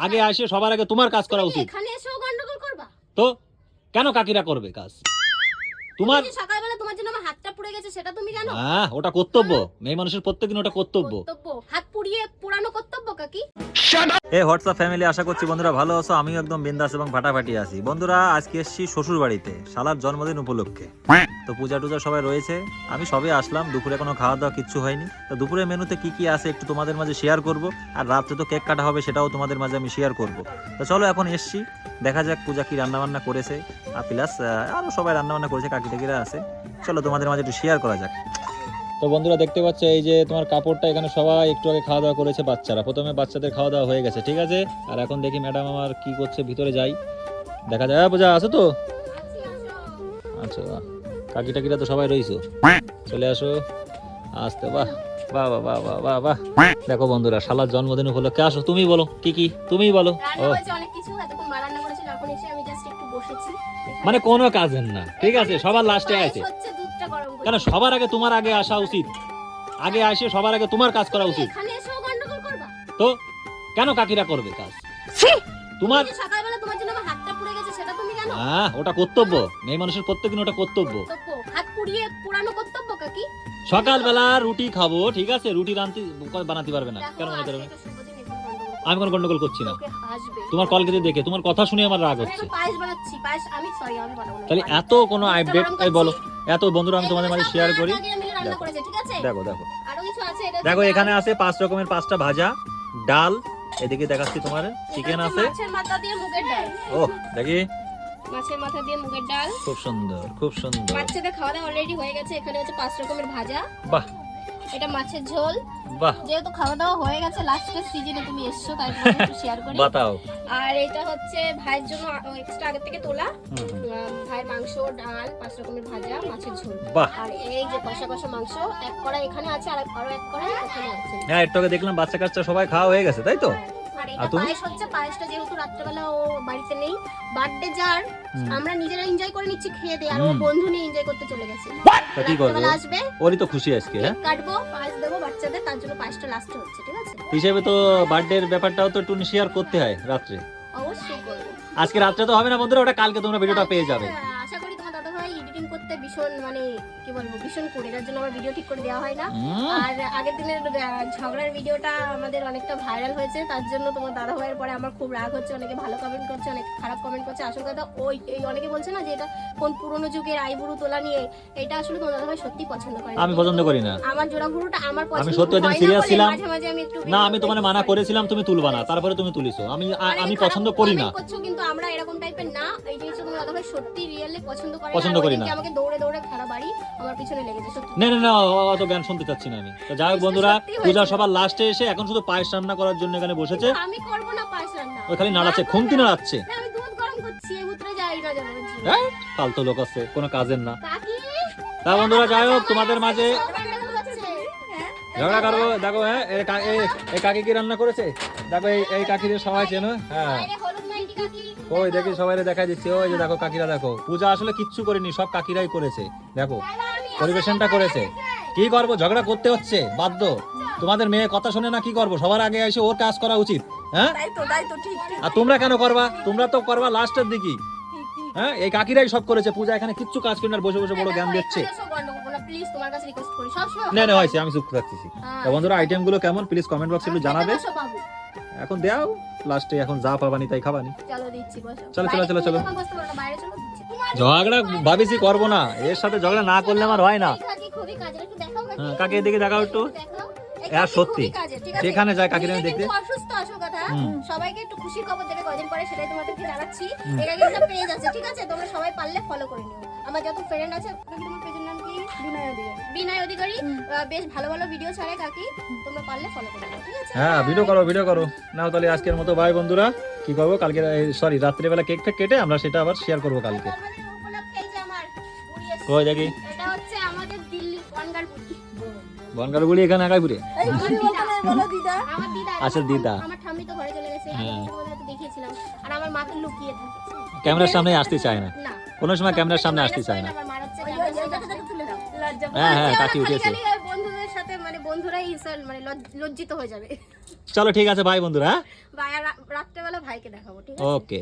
আগে আসে সবার আগে তোমার কাজ করা উচিত। এখানে এসেও গন্ডগোল করবা? তো কেন কাকিরা করবে কাজ? তোমার তুমি যে সকালবেলা তোমার জন্য আমার হাতটা পুড়ে গেছে সেটা তুমি জানো? হ্যাঁ ওটা কর্তব্য। মেয়ে মানুষের প্রত্যেকদিন ওটা কর্তব্য। কর্তব্য। হাত পুড়িয়ে পুরানো কর্তব্য কাকি? এ হোয়াটসঅ্যাপ ফ্যামিলি আশা করছি বন্ধুরা ভালো আছো। আমিও একদম বিন্দাস এবং ফাটাফাটি আছি। বন্ধুরা আজকে এসেছি শ্বশুর বাড়িতে শালার জন্মদিন উপলক্ষে। তো পূজা টুজা সবাই রয়েছে। আমি সবে আসলাম দুপুরে কোনো খাওয়া দাওয়া কিচ্ছু হয়নি। তো দুপুরে মেনুতে কি কি আছে একটু তোমাদের মাঝে শেয়ার করব। আর রাত্রে তো কেক কাটা হবে সেটাও তোমাদের মাঝে আমি শেয়ার করব। তো চলো এখন এসছি। দেখা যাক পূজা কি রান্না বান্না করেছে। আর প্লাস আরও সবাই রান্না বান্না করেছে কাকি টাকিরা আছে। চলো তোমাদের মাঝে একটু শেয়ার করা যাক। তো বন্ধুরা দেখতে পাচ্ছ এই যে তোমার কাপড়টা এখানে সবাই একটু আগে খাওয়া দাওয়া করেছে বাচ্চারা। প্রথমে বাচ্চাদের খাওয়া দাওয়া হয়ে গেছে ঠিক আছে? আর এখন দেখি ম্যাডাম আমার কি করছে ভিতরে যাই। দেখা যায় পূজা আছো তো? আচ্ছা কাকি টাকিরা তো সবাই রইছো। চলে আসো। আসতে বাহ বাহ বাহ বাহ বাহ বাহ বাহ। দেখো বন্ধুরা শালার জন্মদিন উপলক্ষে আসো। তুমি বলো কি কি? তুমি বলো। ও। হয়েছে অনেক কিছু এতক্ষণ মা রান্না করেছিল এখন এসে আমি জাস্ট একটু বসেছি। মানে কোনো কাজের না ঠিক আছে? সবার লাস্টে আছে। কেন সবার আগে তোমার আগে আসা উচিত? আগে আসে সবার আগে তোমার কাজ করা উচিত। করবা? তো কেন কাকিরা করবে কাজ? তোমার সকালবেলা তোমার জন্য আমার হাতটা পুড়ে গেছে সেটা তুমি জানো? হ্যাঁ ওটা কর্তব্য। মেয়ে মানুষের প্রত্যেকদিন ওটা কর্তব্য। কর্তব্য। হাত পুড়িয়ে পুরানো কর্তব্য কাকি? সকালবেলা রুটি খাব ঠিক আছে? রুটি রান্তি বানাতে পারবে না। কেন দেখো বানাতে পারবে আজকে না? একটা শুভ দিন, একটু গন্ডগোল করো। আমি কোনো গন্ডগোল করছি না। তোমার কল কেটে দেখে তোমার কথা শুনে আমার রাগ হচ্ছে। তাহলে এত কোনো আপডেট বলো। এত বন্ধুরা আমি তোমাদের মাঝে শেয়ার করি। দেখো। দেখো। দেখো এখানে আছে পাঁচ রকমের পাঁচটা ভাজা ডাল এদিকে দেখাচ্ছি তোমার চিকেন আছে। ও দেখি। মাছের মাথা দিয়ে মুগের ডাল। খুব সুন্দর খুব সুন্দর। বাচ্চাদের খাওয়া দাওয়া অলরেডি হয়ে গেছে এখানে হচ্ছে পাঁচ রকমের ভাজা। বাহ। এটা মাছের ঝোল। বাহ। যেহেতু খাওয়া দাওয়া হয়ে গেছে লাস্টের সিজনে তুমি এসছো তাই একটু শেয়ার করি। বাতাও। আর এটা হচ্ছে ভাইয়ের জন্য এক্সট্রা আগে থেকে তোলা। মাংস ডাল পাঁচ রকমের ভাজা মাছের ঝোল। আর এই যে কষা কষা মাংস এক কড়াই এখানে আছে আর আরও এক কড়াই ওখানে আছে। হ্যাঁ একটু আগে দেখলাম বাচ্চা কাচ্চা সবাই খাওয়া হয়ে গেছে তাই তো? আর আর এটা তুমি? পায়েস হচ্ছে পায়েসটা যেহেতু রাত্রেবেলা ও বাড়িতে নেই বার্থডে যার আমরা নিজেরা এনজয় করে নিচ্ছি খেয়ে দিয়ে আর ও বন্ধু নিয়ে এনজয় করতে চলে গেছে। কি করব? আসবে ওরই তো খুশি আজকে হ্যাঁ? কাটবো পায়েস দেবো বাচ্চাদের তার জন্য পায়েসটা লাস্টে হচ্ছে ঠিক আছে? হিসেবে তো বার্থডের ব্যাপারটাও তো শেয়ার করতে হয় রাত্রে। অবশ্যই আজকে রাত্রে তো হবে না বন্ধুরা ওটা কালকে তোমরা ভিডিওটা পেয়ে যাবে। ভীষণ মানে কি বলব ভীষণ করে এটার জন্য আমার ভিডিও ঠিক করে দেওয়া হয় না। আর আগের দিনের ঝগড়ার ভিডিওটা আমাদের অনেকটা ভাইরাল হয়েছে। তার জন্য তোমার দাদা ভাইয়ের পরে আমার খুব রাগ হচ্ছে অনেকে ভালো কমেন্ট করছে অনেকে খারাপ কমেন্ট করছে। আসল কথা ওই এই অনেকে বলছে না যে এটা কোন পুরনো যুগের আইবুড়ো তোলা নিয়ে এটা আসলে তোমার দাদা ভাই সত্যি পছন্দ করে আমি পছন্দ করি না। আমার জোড়া ভুরুটা আমার পছন্দ আমি সত্যি হয় serious বলে ছিলাম। মাঝে মাঝে আমি একটু না আমি তোমার দেখতে মানা করেছিলাম তুমি তুলবা না। তারপরে তুমি তুলিছো। আমি আমি পছন্দ করি না। করছ কিন্তু আমরা এরকম টাইপের না। এই জিনিসটা তোমার দাদা ভাই সত্যি রিয়েলি পছন্দ করে পছন্দ করি না। আমাকে দৌড়ে দৌড়ে সারা বাড়ি আমার পিছনে লেগেছে সত্যি। না না না অত জ্ঞান শুনতে চাচ্ছি না আমি। তো যাই হোক বন্ধুরা পূজা সবার লাস্টে এসে এখন শুধু পায়েস রান্না করার জন্য এখানে বসেছে। আমি করব না পায়েস রান্না। ওই খালি নাড়াচ্ছে খুন্তি নাড়াচ্ছে। আমি দুধ গরম করছি এই উতরে যাই না যেন হ্যাঁ ফালতু লোক আছে কোনো কাজের না। তা বন্ধুরা যাই হোক তোমাদের মাঝে। হ্যাঁ? ঝগড়া করব দেখো হ্যাঁ এই কাকি কি রান্না করেছে? দেখো এই এই কাকিদের সবাই চেনো হ্যাঁ। ওই দেখি সবাই দেখা দিচ্ছে ওই যে দেখো কাকিরা দেখো। পূজা আসলে কিচ্ছু করেনি সব কাকিরাই করেছে। দেখো পরিবেশনটা করেছে। কি করব? ঝগড়া করতে হচ্ছে বাধ্য। তোমাদের মেয়ে কথা শুনে না কি করব? সবার আগে এসে ওর কাজ করা উচিত হ্যাঁ? আর তোমরা কেন করবা? তোমরা তো করবা লাস্টের দিকে হ্যাঁ এই কাকিরাই সব করেছে। পূজা এখানে কিচ্ছু কাজ করে না বসে বসে বড় জ্ঞান দিচ্ছে। না, না হয়েছে আমি চুপ থাকতেছি হ্যাঁ। বন্ধুরা আইটেমগুলো কেমন? প্লিজ কমেন্ট বক্সে একটু জানাবে। বসো বাবু। এখন দেও লাস্টে এখন যা পাবানি তাই খাবানি চলো দিচ্ছি, বসো। চলো, চলো, চলো, চলো। তুমি যখন বসতে পারো না, বাইরে চলো, দিচ্ছি। ঝগড়া ভাবিছি করব না এর সাথে ঝগড়া না করলে আমার হয় না। হ্যাঁ, কাকি এদিকে দেখাও একটু। হ্যাঁ, সত্যি। যেখানে যায় কাকির আমি দেখতে অসুস্থ কথা সবাইকে একটু খুশির খবর দেবে কদিন পরে সেটাই তোমাদেরকে জানাচ্ছি হুম। এটা একটা পেজ আছে ঠিক আছে তোমরা সবাই পারলে ফলো করে নিও আমার যত ফ্রেন্ড আছে কাকি তোমার পেজের নাম কি? বিনয় অধিকারী। বিনয় অধিকারী। বেশ ভালো ভালো ভিডিও ছাড়ে কাকি। তোমরা পারলে ফলো করে ঠিক আছে? হ্যাঁ ভিডিও করো ভিডিও করো। নাও তাহলে আজকের মতো বাই বন্ধুরা। কি করব? কালকে সরি রাত্রিবেলা কেক ফেক কেটে আমরা সেটা আবার শেয়ার করব কালকে। কই দেখি? এটা হচ্ছে আমাদের দিল্লি ওয়ানগার পুরি বনগারগুলি এখানে আগাইপুরে আচ্ছা, দিদা। আমার ঠাম্মি তো ঘরে চলে গেছে। হ্যাঁ। দেখিয়েছিলাম আর আমার মাকে লুকিয়ে থাকে। ক্যামেরার সামনে আসতে চায় না। কোনো সময় ক্যামেরার সামনে আসতে চায় না। হ্যাঁ হ্যাঁ কাকি উঠেছে বন্ধুদের সাথে মানে বন্ধুরাই মানে লজ- লজ্জিত হয়ে যাবে। চলো ঠিক আছে ভাই বন্ধুরা ভাই রাত্রেবেলা ভাইকে দেখাবো ঠিক আছে? ওকে